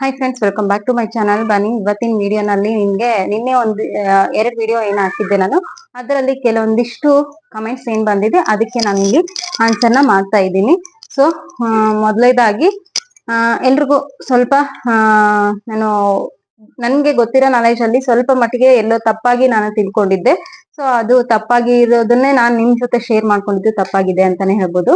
Hi friends welcome back to my channel ಬನ್ನಿ, ಇವತ್ತಿನ ವಿಡಿಯೋನಲ್ಲಿ ನಿಮಗೆ ನಿನ್ನೆ ಒಂದು ಎರಡು ವಿಡಿಯೋ ಏನ್ ಹಾಕಿದ್ದೆ ನಾನು. ಅದರಲ್ಲಿ ಕೆಲವೊಂದಿಷ್ಟು ಕಮೆಂಟ್ಸ್ ಏನ್ ಬಂದಿದೆ, ಅದಕ್ಕೆ ನಾನು ಇಲ್ಲಿ ಆನ್ಸರ್ನ ಮಾಡ್ತಾ ಇದ್ದೀನಿ. ಸೊ ಮೊದಲೇದಾಗಿ ಎಲ್ರಿಗೂ ಸ್ವಲ್ಪ ನಾನು, ನನ್ಗೆ ಗೊತ್ತಿರೋ ನಾಲೆಜ್ ಅಲ್ಲಿ ಸ್ವಲ್ಪ ಮಟ್ಟಿಗೆ ಎಲ್ಲೋ ತಪ್ಪಾಗಿ ನಾನು ತಿಳ್ಕೊಂಡಿದ್ದೆ. ಸೊ ಅದು ತಪ್ಪಾಗಿ ಇರೋದನ್ನೇ ನಾನು ನಿಮ್ ಜೊತೆ ಶೇರ್ ಮಾಡ್ಕೊಂಡಿದ್ದು ತಪ್ಪಾಗಿದೆ ಅಂತಾನೆ ಹೇಳ್ಬೋದು.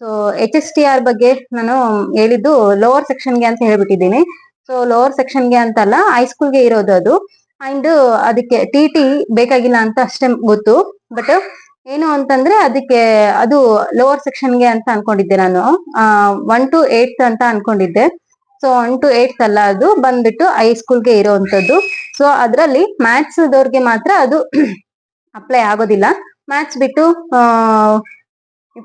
So H S T R ಬಗ್ಗೆ ನಾನು ಹೇಳಿದ್ದು ಲೋವರ್ ಸೆಕ್ಷನ್ಗೆ ಅಂತ ಹೇಳ್ಬಿಟ್ಟಿದ್ದೀನಿ. ಸೊ ಲೋವರ್ ಸೆಕ್ಷನ್ಗೆ ಅಂತಲ್ಲ ಹೈಸ್ಕೂಲ್ಗೆ ಇರೋದು ಅದು. ಅಂಡ್ ಅದಕ್ಕೆ ಟಿ ಟಿ ಬೇಕಾಗಿಲ್ಲ ಅಂತ ಅಷ್ಟೇ ಗೊತ್ತು. ಬಟ್ ಏನು ಅಂತಂದ್ರೆ ಅದಕ್ಕೆ ಅದು ಲೋವರ್ ಸೆಕ್ಷನ್ಗೆ ಅಂತ ಅನ್ಕೊಂಡಿದ್ದೆ ನಾನು. ಒನ್ ಟು ಏಟ್ ಅಂತ ಅನ್ಕೊಂಡಿದ್ದೆ. ಸೊ ಒನ್ ಟು ಏಟ್ ಅಲ್ಲ ಅದು. ಬಂದ್ಬಿಟ್ಟು ಹೈಸ್ಕೂಲ್ಗೆ ಇರೋವಂಥದ್ದು ಸೊ ಅದರಲ್ಲಿ ಮ್ಯಾಥ್ಸ್ ದವ್ರಿಗೆ ಮಾತ್ರ ಅದು ಅಪ್ಲೈ ಆಗೋದಿಲ್ಲ. ಮ್ಯಾಥ್ಸ್ ಬಿಟ್ಟು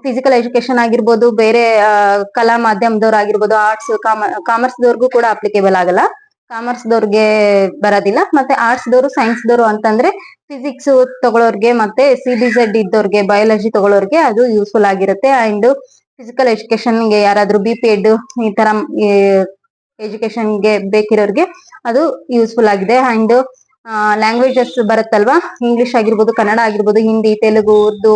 ಫಿಸಿಕಲ್ ಎಜುಕೇಶನ್ ಆಗಿರ್ಬೋದು, ಬೇರೆ ಕಲಾ ಮಾಧ್ಯಮದವ್ರು ಆಗಿರ್ಬೋದು ಆರ್ಟ್ಸ್ ಕಾಮರ್ಸ್ ದವ್ರಿಗೂ ಕೂಡ ಅಪ್ಲಿಕೇಬಲ್ ಆಗಲ್ಲ. ಕಾಮರ್ಸ್ ದವ್ರಿಗೆ ಬರೋದಿಲ್ಲ. ಮತ್ತೆ ಆರ್ಟ್ಸ್ ದವರು ಸೈನ್ಸ್ ದವರು ಅಂತಂದ್ರೆ ಫಿಸಿಕ್ಸ್ ತಗೊಳ್ಳೋರ್ಗೆ ಮತ್ತೆ ಸಿ ಬಿ ಜೆಡ್ ಇದ್ದವ್ರಿಗೆ ಬಯಾಲಜಿ ತಗೊಳ್ಳೋರ್ಗೆ ಅದು ಯೂಸ್ಫುಲ್ ಆಗಿರುತ್ತೆ. ಅಂಡ್ ಫಿಸಿಕಲ್ ಎಜುಕೇಶನ್ಗೆ ಯಾರಾದ್ರೂ ಬಿ ಪಿ ಎಡ್ ಈ ತರ ಎಜುಕೇಶನ್ಗೆ ಬೇಕಿರೋರ್ಗೆ ಅದು ಯೂಸ್ಫುಲ್ ಆಗಿದೆ. And languages ಬರುತ್ತಲ್ವಾ? ಇಂಗ್ಲಿಷ್ ಆಗಿರ್ಬೋದು ಕನ್ನಡ ಆಗಿರ್ಬೋದು ಹಿಂದಿ ತೆಲುಗು ಉರ್ದು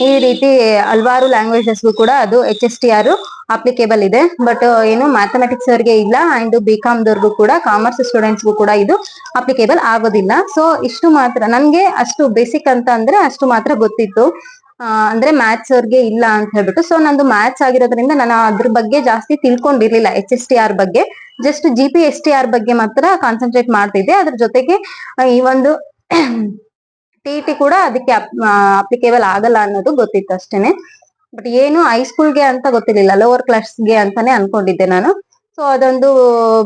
ಈ ರೀತಿ ಹಲವಾರು ಲ್ಯಾಂಗ್ವೇಜಸ್ ಕೂಡ ಅದು H S T R applicable ಇದೆ. ಬಟ್ ಏನು ಮ್ಯಾಥಮೆಟಿಕ್ಸ್ ಅವರಿಗೆ ಇಲ್ಲ ಅಂಡ್ ಬಿ ಕಾಮ್ ದವ್ರಿಗೂ ಕೂಡ ಕಾಮರ್ಸ್ ಸ್ಟೂಡೆಂಟ್ಸ್ಗೂ ಕೂಡ ಇದು ಅಪ್ಲಿಕೇಬಲ್ ಆಗೋದಿಲ್ಲ. ಸೊ ಇಷ್ಟು ಮಾತ್ರ. ನನ್ಗೆ ಅಷ್ಟು ಬೇಸಿಕ್ ಅಂತ ಅಂದ್ರೆ ಅಷ್ಟು ಮಾತ್ರ ಗೊತ್ತಿತ್ತು. ಆ, ಅಂದ್ರೆ ಮ್ಯಾಥ್ಸ್ ಅವ್ರಿಗೆ ಇಲ್ಲ ಅಂತ ಹೇಳ್ಬಿಟ್ಟು. ಸೊ ನಂದು ಮ್ಯಾಥ್ಸ್ ಆಗಿರೋದ್ರಿಂದ ನಾನು ಅದ್ರ ಬಗ್ಗೆ ಜಾಸ್ತಿ ತಿಳ್ಕೊಂಡಿರ್ಲಿಲ್ಲ ಎಚ್ ಎಸ್ ಟಿ ಆರ್ ಬಗ್ಗೆ. Just G P S T R ಬಗ್ಗೆ ಮಾತ್ರ ಕಾನ್ಸಂಟ್ರೇಟ್ ಮಾಡ್ತಿದ್ದೆ. ಅದ್ರ ಜೊತೆಗೆ ಈ ಒಂದು ಟಿ ಟಿ ಕೂಡ ಅದಕ್ಕೆ ಅಪ್ಲಿಕೇಬಲ್ ಆಗಲ್ಲ ಅನ್ನೋದು ಗೊತ್ತಿತ್ತು ಅಷ್ಟೇನೆ. ಬಟ್ ಏನು ಹೈಸ್ಕೂಲ್ಗೆ ಅಂತ ಗೊತ್ತಿರ್ಲಿಲ್ಲ ಲೋವರ್ ಕ್ಲಾಸ್ಗೆ ಅಂತಾನೆ ಅನ್ಕೊಂಡಿದ್ದೆ ನಾನು. ಸೊ ಅದೊಂದು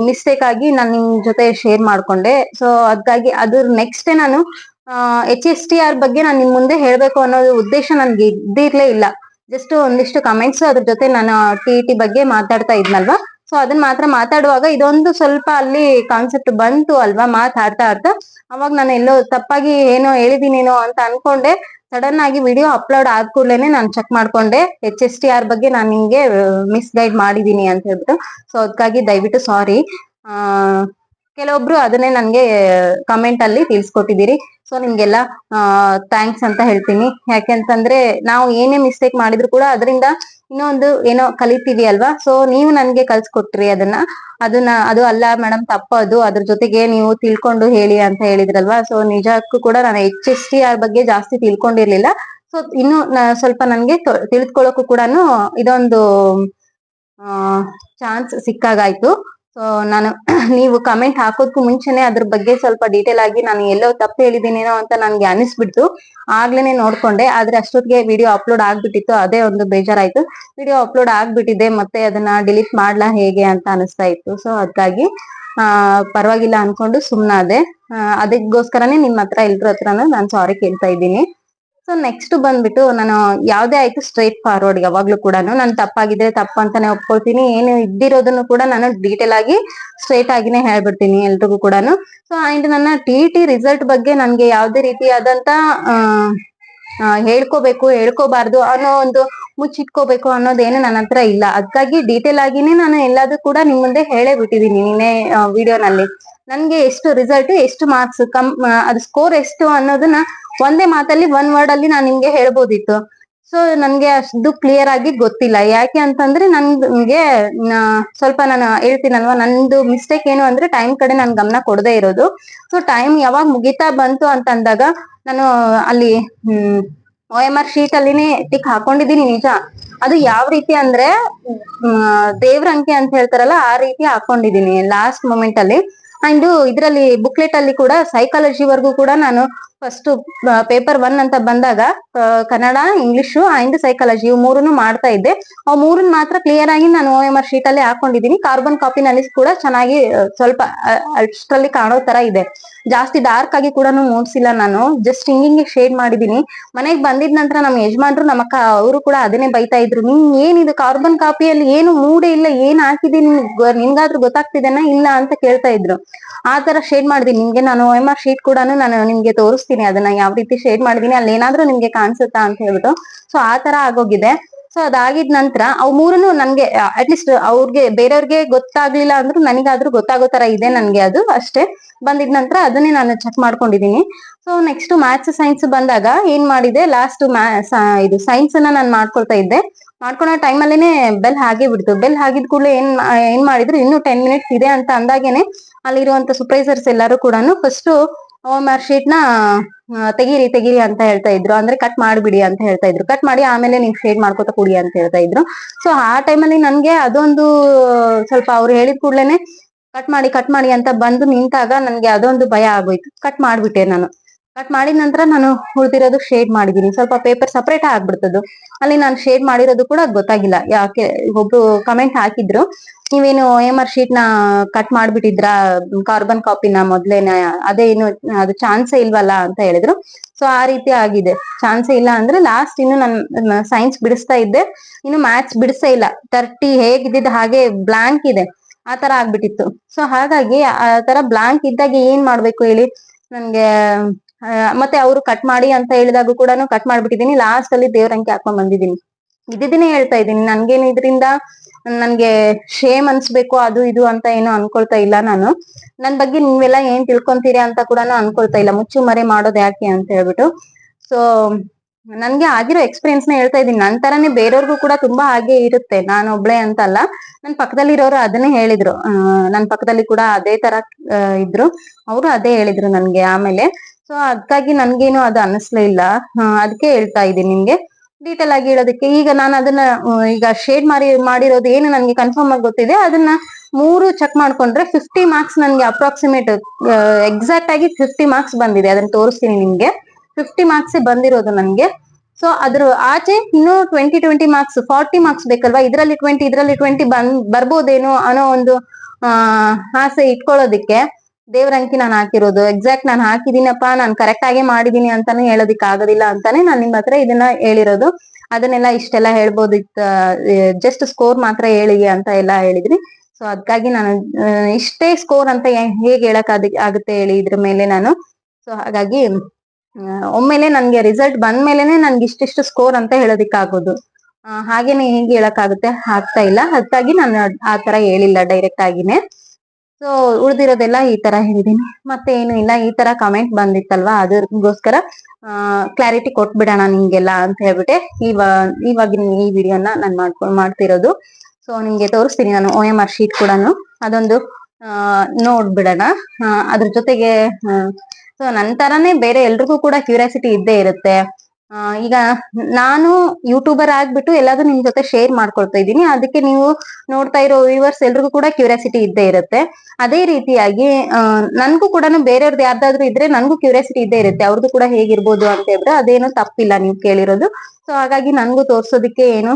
ಮಿಸ್ಟೇಕ್ ಆಗಿ ನಾನು ನಿಮ್ ಜೊತೆ ಶೇರ್ ಮಾಡ್ಕೊಂಡೆ. ಸೊ ಅದಕ್ಕಾಗಿ ಅದ್ರ ನೆಕ್ಸ್ಟ್ ನಾನು ಎಚ್ ಎಸ್ ಟಿ ಆರ್ ಬಗ್ಗೆ ನಾನು ನಿಮ್ ಮುಂದೆ ಹೇಳ್ಬೇಕು ಅನ್ನೋದು ಉದ್ದೇಶ ನನ್ಗೆ ಇದ್ದಿರ್ಲೇ ಇಲ್ಲ. ಜಸ್ಟ್ ಒಂದಿಷ್ಟು ಕಮೆಂಟ್ಸ್ ಅದ್ರ ಜೊತೆ ನಾನು ಟಿ ಟಿ ಬಗ್ಗೆ ಮಾತಾಡ್ತಾ ಇದ್ನಲ್ವಾ? ಸೊ ಅದನ್ನ ಮಾತ್ರ ಮಾತಾಡುವಾಗ ಇದೊಂದು ಸ್ವಲ್ಪ ಅಲ್ಲಿ ಕಾನ್ಸೆಪ್ಟ್ ಬಂತು ಅಲ್ವಾ ಮಾತಾಡ್ತಾ ಆಡ್ತಾ ಅವಾಗ ನಾನು ಎಲ್ಲೋ ತಪ್ಪಾಗಿ ಏನೋ ಹೇಳಿದೀನೇನೋ ಅಂತ ಅನ್ಕೊಂಡೆ. ಸಡನ್ ಆಗಿ ವಿಡಿಯೋ ಅಪ್ಲೋಡ್ ಆದ ಕೂಡಲೇನೆ ನಾನು ಚೆಕ್ ಮಾಡ್ಕೊಂಡೆ. ಎಚ್ ಎಸ್ ಟಿ ಆರ್ ಬಗ್ಗೆ ನಾನು ನಿಮ್ಗೆ ಮಿಸ್ ಗೈಡ್ ಮಾಡಿದೀನಿ ಅಂತ ಹೇಳ್ಬಿಟ್ಟು. ಸೊ ಅದಕ್ಕಾಗಿ ದಯವಿಟ್ಟು ಸಾರಿ ಆ, ಕೆಲವೊಬ್ರು ಅದನ್ನೇ ನನ್ಗೆ ಕಮೆಂಟ್ ಅಲ್ಲಿ ತಿಳಿಸ್ಕೊಟ್ಟಿದ್ದೀರಿ. ಸೊ ನಿಮ್ಗೆಲ್ಲ ಥ್ಯಾಂಕ್ಸ್ ಅಂತ ಹೇಳ್ತೀನಿ. ಯಾಕೆಂತಂದ್ರೆ, ನಾವು ಏನೇ ಮಿಸ್ಟೇಕ್ ಮಾಡಿದ್ರು ಕೂಡ ಅದರಿಂದ ಇನ್ನೊಂದು ಏನೋ ಕಲಿತೀವಿ ಅಲ್ವಾ? ಸೊ ನೀವು ನನ್ಗೆ ಕಲ್ಸ್ಕೊಟ್ರಿ ಅದನ್ನ. ಅದನ್ನ, ಅದು ಅಲ್ಲ ಮೇಡಮ್ ತಪ್ಪದು ಅದ್ರ ಜೊತೆಗೆ ನೀವು ತಿಳ್ಕೊಂಡು ಹೇಳಿ ಅಂತ ಹೇಳಿದ್ರಲ್ವಾ? ಸೊ ನಿಜಕ್ಕೂ ಕೂಡ ನಾನು ಎಚ್ ಎಸ್ ಟಿ ಆರ್ ಬಗ್ಗೆ ಜಾಸ್ತಿ ತಿಳ್ಕೊಂಡಿರ್ಲಿಲ್ಲ. ಸೊ ಇನ್ನು ಸ್ವಲ್ಪ ನನ್ಗೆ ತಿಳಿದುಕೊಳ್ಳೋಕು ಕೂಡ ಇದೊಂದು ಚಾನ್ಸ್ ಸಿಕ್ಕಾಗಾಯ್ತು. ಸೊ ನಾನು ನೀವು ಕಮೆಂಟ್ ಹಾಕೋದಕ್ಕೂ ಮುಂಚೆನೆ ಅದ್ರ ಬಗ್ಗೆ ಸ್ವಲ್ಪ ಡೀಟೇಲ್ ಆಗಿ ನಾನು ಎಲ್ಲೋ ತಪ್ಪು ಹೇಳಿದೀನೇನೋ ಅಂತ ನನ್ಗೆ ಅನಿಸ್ಬಿಡ್ತು. ಆಗ್ಲೇನೆ ನೋಡ್ಕೊಂಡೆ, ಆದ್ರೆ ಅಷ್ಟೊತ್ತಿಗೆ ವಿಡಿಯೋ ಅಪ್ಲೋಡ್ ಆಗ್ಬಿಟ್ಟಿತ್ತು, ಅದೇ ಒಂದು ಬೇಜಾರಾಯ್ತು. ವಿಡಿಯೋ ಅಪ್ಲೋಡ್ ಆಗ್ಬಿಟ್ಟಿದೆ, ಮತ್ತೆ ಅದನ್ನ ಡಿಲೀಟ್ ಮಾಡ್ಲಾ ಹೇಗೆ ಅಂತ ಅನಿಸ್ತಾ ಇತ್ತು. ಸೊ ಅದಕ್ಕಾಗಿ ಆ, ಪರವಾಗಿಲ್ಲ ಅನ್ಕೊಂಡು ಸುಮ್ನಾದೆ. ಅದಕ್ಕೋಸ್ಕರನೇ ನಿಮ್ಮ ಹತ್ರ ಎಲ್ರ ಹತ್ರನೂ ನಾನು ಸಾರಿ ಕೇಳ್ತಾ ಇದ್ದೀನಿ. ಸೊ ನೆಕ್ಸ್ಟ್ ಬಂದ್ಬಿಟ್ಟು ನಾನು ಯಾವ್ದೇ ಆಯ್ತು ಸ್ಟ್ರೈಟ್ ಫಾರ್ವರ್ಡ್ ಯಾವಾಗ್ಲೂ ಕೂಡ ನಾನು ತಪ್ಪಾಗಿದ್ರೆ ತಪ್ಪು ಅಂತಾನೆ ಒಪ್ಕೊಳ್ತೀನಿ. ಏನು ಇದ್ದಿರೋದನ್ನು ಕೂಡ ನಾನು ಡೀಟೇಲ್ ಆಗಿ ಸ್ಟ್ರೈಟ್ ಆಗಿನೇ ಹೇಳ್ಬಿಡ್ತೀನಿ ಎಲ್ರಿಗೂ ಕೂಡ ಸೊ ಅಂಡ್ ನನ್ನ ಟಿ ಟಿ ರಿಸಲ್ಟ್ ಬಗ್ಗೆ ನನ್ಗೆ ಯಾವ್ದೇ ರೀತಿಯಾದಂತ ಹೇಳ್ಕೋಬೇಕು, ಹೇಳ್ಕೋಬಾರ್ದು ಅನ್ನೋ ಒಂದು ಮುಚ್ಚಿಟ್ಕೋಬೇಕು ಅನ್ನೋದೇನು ನನ್ನ ಹತ್ರ ಇಲ್ಲ. ಅದಕ್ಕಾಗಿ ಡೀಟೇಲ್ ಆಗಿನೇ ನಾನು ಎಲ್ಲಾದ್ರೂ ಕೂಡ ನಿಮ್ ಮುಂದೆ ಹೇಳೇ ಬಿಟ್ಟಿದೀನಿ ನಿನ್ನೆ ವಿಡಿಯೋನಲ್ಲಿ ನನ್ಗೆ ಎಷ್ಟು ರಿಸಲ್ಟ್ ಎಷ್ಟು ಮಾರ್ಕ್ಸ್ ಕಮ್ ಅದು ಸ್ಕೋರ್ ಎಷ್ಟು ಅನ್ನೋದನ್ನ ಒಂದೇ ಮಾತಲ್ಲಿ ಒನ್ ವರ್ಡ್ ಅಲ್ಲಿ ನಾನು ನಿಮ್ಗೆ ಹೇಳ್ಬೋದಿತ್ತು. ಸೊ ನನ್ಗೆ ಅಷ್ಟು ಕ್ಲಿಯರ್ ಆಗಿ ಗೊತ್ತಿಲ್ಲ. ಯಾಕೆ ಅಂತಂದ್ರೆ ನನ್ಗೆ ಸ್ವಲ್ಪ ನಾನು ಹೇಳ್ತೀನಲ್ವಾ, ನಂದು ಮಿಸ್ಟೇಕ್ ಏನು ಅಂದ್ರೆ ಟೈಮ್ ಕಡೆ ನಾನು ಗಮನ ಕೊಡದೇ ಇರೋದು. ಸೊ ಟೈಮ್ ಯಾವಾಗ ಮುಗಿತಾ ಬಂತು ಅಂತ ಅಂದಾಗ ನಾನು ಅಲ್ಲಿ ಒ ಎಂ ಆರ್ ಶೀಟ್ ಅಲ್ಲಿನೇ ಟಿಕ್ ಹಾಕೊಂಡಿದೀನಿ ನಿಜ. ಅದು ಯಾವ ರೀತಿ ಅಂದ್ರೆ ದೇವ್ರ ಅಂಕೆ ಅಂತ ಹೇಳ್ತಾರಲ್ಲ, ಆ ರೀತಿ ಹಾಕೊಂಡಿದೀನಿ ಲಾಸ್ಟ್ ಮೂಮೆಂಟ್ ಅಲ್ಲಿ. ಅಂಡ್ ಇದ್ರಲ್ಲಿ ಬುಕ್ಲೆಟ್ ಅಲ್ಲಿ ಕೂಡ ಸೈಕಾಲಜಿ ವರ್ಗೂ ಕೂಡ ನಾನು ಫಸ್ಟ್ ಪೇಪರ್ ಒನ್ ಅಂತ ಬಂದಾಗ ಕನ್ನಡ, ಇಂಗ್ಲಿಷು ಅಂಡ್ ಸೈಕಾಲಜಿ ಇವು ಮೂರನ್ನು ಮಾಡ್ತಾ ಇದ್ದೆ. ಅವ್ ಮೂರನ್ನ ಮಾತ್ರ ಕ್ಲಿಯರ್ ಆಗಿ ನಾನು ಓ ಎಂ ಆರ್ ಶೀಟ್ ಅಲ್ಲಿ ಹಾಕೊಂಡಿದ್ದೀನಿ. ಕಾರ್ಬನ್ ಕಾಪಿ ನಲ್ಲಿ ಕೂಡ ಚೆನ್ನಾಗಿ ಸ್ವಲ್ಪ ಅಷ್ಟರಲ್ಲಿ ಕಾಣೋ ತರ ಇದೆ. ಜಾಸ್ತಿ ಡಾರ್ಕ್ ಆಗಿ ಕೂಡ ಮೂಡ್ಸಿಲ್ಲ ನಾನು. ಜಸ್ಟ್ ಹಿಂಗಿಂಗ್ ಶೇಡ್ ಮಾಡಿದೀನಿ ಮನೆಗೆ ಬಂದಿದ್ ನಂತರ ನಮ್ಮ ಯಜಮಾನ್ರು, ನಮ್ಮ ಅವರು ಕೂಡ ಅದನ್ನೇ ಬೈತಾ ಇದ್ರು. ನಿನ್ ಏನಿದು? ಕಾರ್ಬನ್ ಕಾಪಿಯಲ್ಲಿ ಏನು ಮೂಡೆ ಇಲ್ಲ? ಏನ್ ಹಾಕಿದೀನಿ ನಿನ್ಗಾದ್ರೂ ಗೊತ್ತಾಗ್ತಿದೆನಾ? ಇಲ್ಲ? ಅಂತ ಕೇಳ್ತಾ ಇದ್ರು. ಆ ತರ ಶೇಡ್ ಮಾಡಿದೀನಿ ನಿಮ್ಗೆ ನಾನು ಎಂ ಆರ್ ಶೀಟ್ ಕೂಡ ನಾನು ನಿಮ್ಗೆ ತೋರಿಸ್ತೀನಿ. ಅದನ್ನ ಯಾವ ರೀತಿ ಶೇಡ್ ಮಾಡಿದೀನಿ, ಅಲ್ಲಿ ಏನಾದ್ರೂ ನಿಮ್ಗೆ ಕಾಣಿಸುತ್ತಾ ಅಂತ ಹೇಳ್ಬಿಟ್ಟು. ಸೊ ಆ ತರ ಆಗೋಗಿದೆ. ಸೊ ಅದಾಗಿದ ನಂತರ ಅವ್ ಮೂರನ್ನು ನನ್ಗೆ ಅಟ್ಲೀಸ್ಟ್ ಅವ್ರಿಗೆ, ಬೇರೆಯವ್ರಿಗೆ ಗೊತ್ತಾಗ್ಲಿಲ್ಲ ಅಂದ್ರೂ ನನಗಾದ್ರೂ ಗೊತ್ತಾಗೋ ತರ ಇದೆ ನನ್ಗೆ ಅದು ಅಷ್ಟೇ. ಬಂದಿದ ನಂತರ ಅದನ್ನೇ ನಾನು ಚೆಕ್ ಮಾಡ್ಕೊಂಡಿದೀನಿ. ಸೊ ನೆಕ್ಸ್ಟ್ ಮ್ಯಾಥ್ಸ್ ಸೈನ್ಸ್ ಬಂದಾಗ ಏನ್ ಮಾಡಿದೆ ಲಾಸ್ಟ್ ಇದು ಸೈನ್ಸ್ ಅನ್ನ ನಾನು ಮಾಡ್ಕೊಳ್ತಾ ಇದ್ದೆ. ಮಾಡ್ಕೊಳೋ ಟೈಮಲ್ಲೇನೆ ಬೆಲ್ ಹಾಗೆ ಬಿಡ್ತು. ಬೆಲ್ ಹಾಗಿದ್ ಕೂಡಲೇ ಏನ್ ಏನ್ ಮಾಡಿದ್ರು ಇನ್ನು ಟೆನ್ ಮಿನಿಟ್ಸ್ ಇದೆ ಅಂತ ಅಂದಾಗೇನೆ ಅಲ್ಲಿರುವಂತ ಸೂಪರ್ವೈಸರ್ಸ್ ಎಲ್ಲರೂ ಕೂಡ ಫಸ್ಟ್ ಹೋಮ್ ಶೀಟ್ನ ತೆಗೀರಿ ತೆಗೀರಿ ಅಂತ ಹೇಳ್ತಾ ಇದ್ರು. ಅಂದ್ರೆ ಕಟ್ ಮಾಡ್ಬಿಡಿ ಅಂತ ಹೇಳ್ತಾ ಇದ್ರು. ಕಟ್ ಮಾಡಿ ಆಮೇಲೆ ನೀವು ಶೇಡ್ ಮಾಡ್ಕೊತ ಕುಡಿ ಅಂತ ಹೇಳ್ತಾ ಇದ್ರು. ಸೊ ಆ ಟೈಮಲ್ಲಿ ನನ್ಗೆ ಅದೊಂದು, ಸ್ವಲ್ಪ ಅವ್ರು ಹೇಳಿದ ಕೂಡ್ಲೇನೆ ಕಟ್ ಮಾಡಿ ಕಟ್ ಮಾಡಿ ಅಂತ ಬಂದು ನಿಂತಾಗ ನನ್ಗೆ ಅದೊಂದು ಭಯ ಆಗೋಯ್ತು. ಕಟ್ ಮಾಡ್ಬಿಟ್ಟೆ ನಾನು. ಕಟ್ ಮಾಡಿದ ನಂತರ ನಾನು ಉಳಿದಿರೋದು ಶೇಡ್ ಮಾಡಿದೀನಿ ಸ್ವಲ್ಪ ಪೇಪರ್ ಸಪರೇಟ್ ಆಗ್ಬಿಡ್ತದ್ದು. ಅಲ್ಲಿ ನಾನು ಶೇಡ್ ಮಾಡಿರೋದು ಕೂಡ ಗೊತ್ತಾಗಿಲ್ಲ. ಯಾಕೆ, ಒಬ್ರು ಕಮೆಂಟ್ ಹಾಕಿದ್ರು, ನೀವೇನು ಎಂ ಆರ್ ಶೀಟ್ನ ಕಟ್ ಮಾಡ್ಬಿಟ್ಟಿದ್ರ? ಕಾರ್ಬನ್ ಕಾಪಿನ ಮೊದ್ಲೇನ? ಅದೇ ಏನು, ಅದು ಚಾನ್ಸೇ ಇಲ್ವಲ್ಲ? ಅಂತ ಹೇಳಿದ್ರು. ಸೊ ಆ ರೀತಿ ಆಗಿದೆ. ಚಾನ್ಸೇ ಇಲ್ಲ ಅಂದ್ರೆ ಲಾಸ್ಟ್ ಇನ್ನು ನಾನು ಸೈನ್ಸ್ ಬಿಡಿಸ್ತಾ ಇದ್ದೆ. ಇನ್ನು ಮ್ಯಾಥ್ಸ್ ಬಿಡಿಸ್ತಾ ಇಲ್ಲ. ತರ್ಟಿ ಹೇಗಿದ್ದಿದ್ದು ಹಾಗೆ ಬ್ಲಾಂಕ್ ಇದೆ. ಆ ತರ ಆಗ್ಬಿಟ್ಟಿತ್ತು. ಸೊ ಹಾಗಾಗಿ ಆ ತರ ಬ್ಲಾಂಕ್ ಇದ್ದಾಗ ಏನ್ ಮಾಡ್ಬೇಕು ಹೇಳಿ? ನನ್ಗೆ ಮತ್ತೆ ಅವರು ಕಟ್ ಮಾಡಿ ಅಂತ ಹೇಳಿದಾಗ ಕೂಡ ಕಟ್ ಮಾಡ್ಬಿಟ್ಟಿದೀನಿ. ಲಾಸ್ಟ್ ಅಲ್ಲಿ ದೇವ್ರ ಅಂಕಿ ಹಾಕೊಂಡ್ ಬಂದಿದೀನಿ. ಇದನ್ನೇ ಹೇಳ್ತಾ ಇದ್ದೀನಿ. ನನ್ಗೇನು ಇದರಿಂದ ನನ್ಗೆ ಶೇಮ್ ಅನ್ಸ್ಬೇಕು, ಅದು ಇದು ಅಂತ ಏನು ಅನ್ಕೊಳ್ತಾ ಇಲ್ಲ ನಾನು. ನನ್ ಬಗ್ಗೆ ನೀವೆಲ್ಲ ಏನ್ ತಿಳ್ಕೊಂತೀರಿ ಅಂತ ಕೂಡ ಅನ್ಕೊಳ್ತಾ ಇಲ್ಲ. ಮುಚ್ಚು ಮರೆ ಮಾಡೋದು ಯಾಕೆ ಅಂತ ಹೇಳ್ಬಿಟ್ಟು. ಸೊ ನನ್ಗೆ ಆಗಿರೋ ಎಕ್ಸ್ಪೀರಿಯನ್ಸ್ನ ಹೇಳ್ತಾ ಇದ್ದೀನಿ. ನನ್ ತರಾನೇ ಬೇರೆಯವ್ರಿಗೂ ಕೂಡ ತುಂಬಾ ಹಾಗೆ ಇರುತ್ತೆ. ನಾನು ಒಬ್ಳೆ ಅಂತ ಅಲ್ಲ ನನ್ ಪಕ್ಕದಲ್ಲಿರೋರು ಅದನ್ನೇ ಹೇಳಿದ್ರು. ನನ್ ಪಕ್ಕದಲ್ಲಿ ಕೂಡ ಅದೇ ತರ ಇದ್ರು. ಅವರು ಅದೇ ಹೇಳಿದ್ರು ನನ್ಗೆ ಆಮೇಲೆ. ಸೊ ಅದಕ್ಕಾಗಿ ನನ್ಗೇನು ಅದು ಅನಿಸ್ಲೇ ಇಲ್ಲ. ಅದಕ್ಕೆ ಹೇಳ್ತಾ ಇದ್ದೀನಿ ನಿಮ್ಗೆ. ಡೀಟೇಲ್ ಆಗಿ ಹೇಳೋದಕ್ಕೆ ಈಗ ನಾನು ಅದನ್ನ ಈಗ ಶೇಡ್ ಮಾಡಿ ಮಾಡಿರೋದು ಏನು ನನ್ಗೆ ಕನ್ಫರ್ಮ್ ಆಗಿ ಗೊತ್ತಿದೆ. ಅದನ್ನ ಮೂರು ಚೆಕ್ ಮಾಡ್ಕೊಂಡ್ರೆ ಫಿಫ್ಟಿ ಮಾರ್ಕ್ಸ್ ನನ್ಗೆ ಅಪ್ರಾಕ್ಸಿಮೇಟ್ ಎಕ್ಸಾಕ್ಟ್ ಆಗಿ ಫಿಫ್ಟಿ ಮಾರ್ಕ್ಸ್ ಬಂದಿದೆ. ಅದನ್ನ ತೋರಿಸ್ತೀನಿ ನಿಮ್ಗೆ. ಫಿಫ್ಟಿ ಮಾರ್ಕ್ಸ್ ಬಂದಿರೋದು ನನ್ಗೆ. ಸೊ ಅದ್ರ ಆಚೆ ಇನ್ನು twenty twenty marks forty marks ಬೇಕಲ್ವಾ? ಇದರಲ್ಲಿ ಟ್ವೆಂಟಿ ಇದರಲ್ಲಿ ಟ್ವೆಂಟಿ ಬಂದ್, ಬರ್ಬೋದೇನೋ ಅನ್ನೋ ಒಂದು ಆಸೆ ಇಟ್ಕೊಳ್ಳೋದಿಕ್ಕೆ ದೇವ್ರ ಅಂಕಿ ನಾನು ಹಾಕಿರೋದು. ಎಕ್ಸಾಕ್ಟ್ ನಾನು ಹಾಕಿದೀನಪ್ಪ ನಾನು ಕರೆಕ್ಟ್ ಆಗಿ ಮಾಡಿದೀನಿ ಅಂತಾನೆ ಹೇಳೋದಿಕ್ ಆಗೋದಿಲ್ಲ ಅಂತಾನೆ ನಾನು ನಿಮ್ ಹತ್ರ ಇದನ್ನ ಹೇಳಿರೋದು. ಅದನ್ನೆಲ್ಲ ಇಷ್ಟೆಲ್ಲ ಹೇಳ್ಬೋದಿತ್ತ ಜಸ್ಟ್ ಸ್ಕೋರ್ ಮಾತ್ರ ಹೇಳಿ ಅಂತ ಎಲ್ಲ ಹೇಳಿದ್ರಿ. ಸೊ ಅದಕ್ಕಾಗಿ ನಾನು ಇಷ್ಟೇ ಸ್ಕೋರ್ ಅಂತ ಹೇಗೆ ಹೇಳಕ್ ಆಗುತ್ತೆ ಹೇಳಿ ಇದ್ರ ಮೇಲೆ ನಾನು. ಸೊ ಹಾಗಾಗಿ ಒಮ್ಮೆಲೆ ನನ್ಗೆ ರಿಸಲ್ಟ್ ಬಂದ್ಮೇಲೆನೆ ನನ್ಗೆ ಇಷ್ಟಿಷ್ಟು ಸ್ಕೋರ್ ಅಂತ ಹೇಳೋದಿಕ್ಕಾಗೋದು. ಹಾಗೇನೆ ಹೇಗೆ ಹೇಳಕ್ಕಾಗುತ್ತೆ, ಆಗ್ತಾ ಇಲ್ಲ. ಅದಕ್ಕಾಗಿ ನಾನು ಆ ತರ ಹೇಳಿಲ್ಲ ಡೈರೆಕ್ಟ್ ಆಗಿನೇ. ಸೊ ಉಳಿದಿರೋದೆಲ್ಲ ಈ ತರ ಹೇಳಿದೀನಿ. ಮತ್ತೆ ಏನು ಇಲ್ಲ, ಈ ತರ ಕಮೆಂಟ್ ಬಂದಿತ್ತಲ್ವಾ? ಅದಕ್ಕೋಸ್ಕರ ಕ್ಲಾರಿಟಿ ಕೊಟ್ಬಿಡೋಣ ನಿಮ್ಗೆಲ್ಲ ಅಂತ ಹೇಳ್ಬಿಟ್ಟೆ. ಇವಾಗ ಇವಾಗಿನ ಈ ವಿಡಿಯೋನ ನಾನು ಮಾಡ್ಕೊಂಡು ಮಾಡ್ತಿರೋದು. ಸೊ ನಿಮ್ಗೆ ತೋರಿಸ್ತೀನಿ ನಾನು ಓ ಎಂ ಆರ್ ಶೀಟ್ ಕೂಡ ಅದೊಂದು ನೋಡ್ಬಿಡೋಣ. ಅದ್ರ ಜೊತೆಗೆ ಸೊ ನನ್ ತರನೇ ಬೇರೆ ಎಲ್ರಿಗೂ ಕೂಡ ಕ್ಯೂರಿಯಾಸಿಟಿ ಇದ್ದೇ ಇರುತ್ತೆ. ಈಗ ನಾನು ಯೂಟ್ಯೂಬರ್ ಆಗ್ಬಿಟ್ಟು ಎಲ್ಲಾದ್ರೂ ನಿಮ್ ಜೊತೆ ಶೇರ್ ಮಾಡ್ಕೊಳ್ತಾ ಇದ್ದೀನಿ. ಅದಕ್ಕೆ ನೀವು ನೋಡ್ತಾ ಇರೋ ವ್ಯೂವರ್ಸ್ ಎಲ್ರಿಗೂ ಕೂಡ ಕ್ಯೂರಿಯಾಸಿಟಿ ಇದ್ದೇ ಇರುತ್ತೆ. ಅದೇ ರೀತಿಯಾಗಿ ನನ್ಗೂ ಕೂಡ ಬೇರೆಯವ್ರದ್ದು ಯಾರ್ದಾದ್ರೂ ಇದ್ರೆ ನನ್ಗೂ ಕ್ಯೂರಿಯಾಸಿಟಿ ಇದ್ದೇ ಇರುತ್ತೆ. ಅವ್ರದ್ದು ಕೂಡ ಹೇಗಿರ್ಬೋದು ಅಂತ ಹೇಳಿದ್ರೆ ಅದೇನು ತಪ್ಪಿಲ್ಲ ನೀವು ಕೇಳಿರೋದು. ಸೊ ಹಾಗಾಗಿ ನನ್ಗೂ ತೋರ್ಸೋದಕ್ಕೆ ಏನು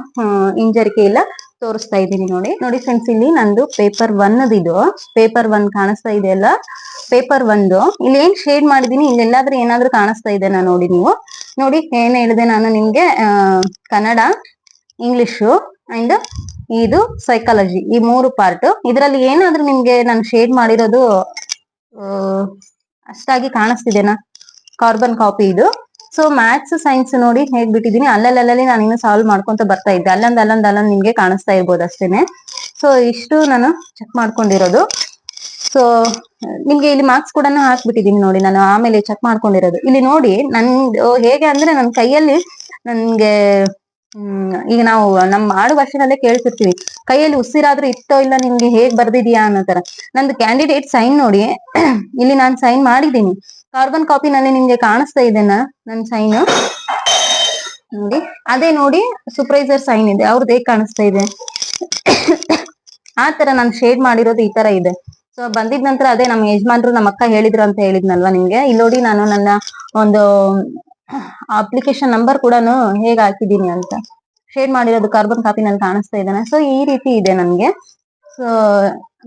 ಹಿಂಜರಿಕೆ ಇಲ್ಲ. ತೋರಿಸ್ತಾ ಇದ್ದೀನಿ ನೋಡಿ. ನೋಡಿ ಫ್ರೆಂಡ್ಸ್ ಇಲ್ಲಿ ನಂದು ಪೇಪರ್ ಒನ್ ಇದು. ಪೇಪರ್ ಒನ್ ಕಾಣಿಸ್ತಾ ಇದೆ ಅಲ್ಲ? ಪೇಪರ್ ಒಂದು ಇಲ್ಲಿ ಏನ್ ಶೇಡ್ ಮಾಡಿದೀನಿ ಇಲ್ಲೆಲ್ಲಾದ್ರೂ ಏನಾದ್ರೂ ಕಾಣಿಸ್ತಾ ಇದೆನಾ ನೋಡಿ ನೀವು. ನೋಡಿ, ಏನ್ ಹೇಳಿದೆ ನಾನು ನಿಮ್ಗೆ? ಕನ್ನಡ ಇಂಗ್ಲಿಷು ಅಂಡ್ ಇದು ಸೈಕಾಲಜಿ ಈ ಮೂರು ಪಾರ್ಟ್ ಇದರಲ್ಲಿ ಏನಾದ್ರೂ ನಿಮ್ಗೆ ನಾನು ಶೇಡ್ ಮಾಡಿರೋದು ಅಷ್ಟಾಗಿ ಕಾಣಿಸ್ತಿದೆನಾ? ಕಾರ್ಬನ್ ಕಾಪಿ ಇದು. ಸೊ ಮ್ಯಾಥ್ಸ್ ಸೈನ್ಸ್ ನೋಡಿ ಹೇಗ್ ಬಿಟ್ಟಿದೀನಿ ಅಲ್ಲಲ್ಲಲ್ಲಿ ನಾನು ಇನ್ನು ಸಾಲ್ವ್ ಮಾಡ್ಕೊಂತ ಬರ್ತಾ ಇದ್ದೆ. ಅಲ್ಲೊಂದ್ ಅಲ್ಲೊಂದ್ ಅಲ್ಲೊಂದ್ ನಿಮ್ಗೆ ಕಾಣಿಸ್ತಾ ಇರ್ಬೋದು ಅಷ್ಟೇನೆ. ಸೊ ಇಷ್ಟು ನಾನು ಚೆಕ್ ಮಾಡ್ಕೊಂಡಿರೋದು. ಸೊ ನಿಮ್ಗೆ ಇಲ್ಲಿ ಮಾರ್ಕ್ಸ್ ಕೂಡ ಹಾಕ್ಬಿಟ್ಟಿದೀನಿ ನೋಡಿ. ನಾನು ಆಮೇಲೆ ಚೆಕ್ ಮಾಡ್ಕೊಂಡಿರೋದು. ಇಲ್ಲಿ ನೋಡಿ ನನ್ ಹೇಗೆ ಅಂದ್ರೆ ನನ್ನ ಕೈಯಲ್ಲಿ ನನ್ಗೆ, ಹ್ಮ್, ಈಗ ನಾವು ನಮ್ ಆಡು ಭಾಷೆನಲ್ಲೇ ಕೇಳ್ತಿರ್ತೀವಿ. ಕೈಯಲ್ಲಿ ಉಸಿರಾದ್ರೂ ಇತ್ತೋ ಇಲ್ಲ ನಿಮ್ಗೆ ಹೇಗ್ ಬರ್ದಿದ್ಯಾ ಅನ್ನೋ ತರ. ನಂದು ಕ್ಯಾಂಡಿಡೇಟ್ ಸೈನ್ ನೋಡಿ. ಇಲ್ಲಿ ನಾನು ಸೈನ್ ಮಾಡಿದ್ದೀನಿ ಕಾರ್ಬನ್ ಕಾಪಿ ಕಾಪಿನಲ್ಲಿ ನಿಮ್ಗೆ ಕಾಣಿಸ್ತಾ ಇದೆನಾ? ನನ್ ಸೈನ್ ನೋಡಿ. ಅದೇ ನೋಡಿ ಸೂಪರ್ವೈಸರ್ ಸೈನ್ ಇದೆ. ಅವ್ರದ್ದು ಹೇಗ್ ಕಾಣಿಸ್ತಾ ಇದೆ? ಆ ತರ ನಾನು ಶೇಡ್ ಮಾಡಿರೋದು ಈ ತರ ಇದೆ. ಸೊ ಬಂದಿದ ನಂತರ ಅದೇ ನಮ್ಮ ಯಜಮಾನ್ರು ನಮ್ಮ ಅಕ್ಕ ಹೇಳಿದ್ರು ಅಂತ ಹೇಳಿದ್ನಲ್ವಾ ನಿಮ್ಗೆ? ಇಲ್ಲಿ ನೋಡಿ ನಾನು ನನ್ನ ಒಂದು ಅಪ್ಲಿಕೇಶನ್ ನಂಬರ್ ಕೂಡ ಹೇಗ್ ಹಾಕಿದೀನಿ ಅಂತ. ಶೇಡ್ ಮಾಡಿರೋದು ಕಾರ್ಬನ್ ಕಾಪಿ ಕಾಪಿನಲ್ಲಿ ಕಾಣಿಸ್ತಾ ಇದ್ದಾನೆ ಸೊ ಈ ರೀತಿ ಇದೆ ನನ್ಗೆ ಸೊ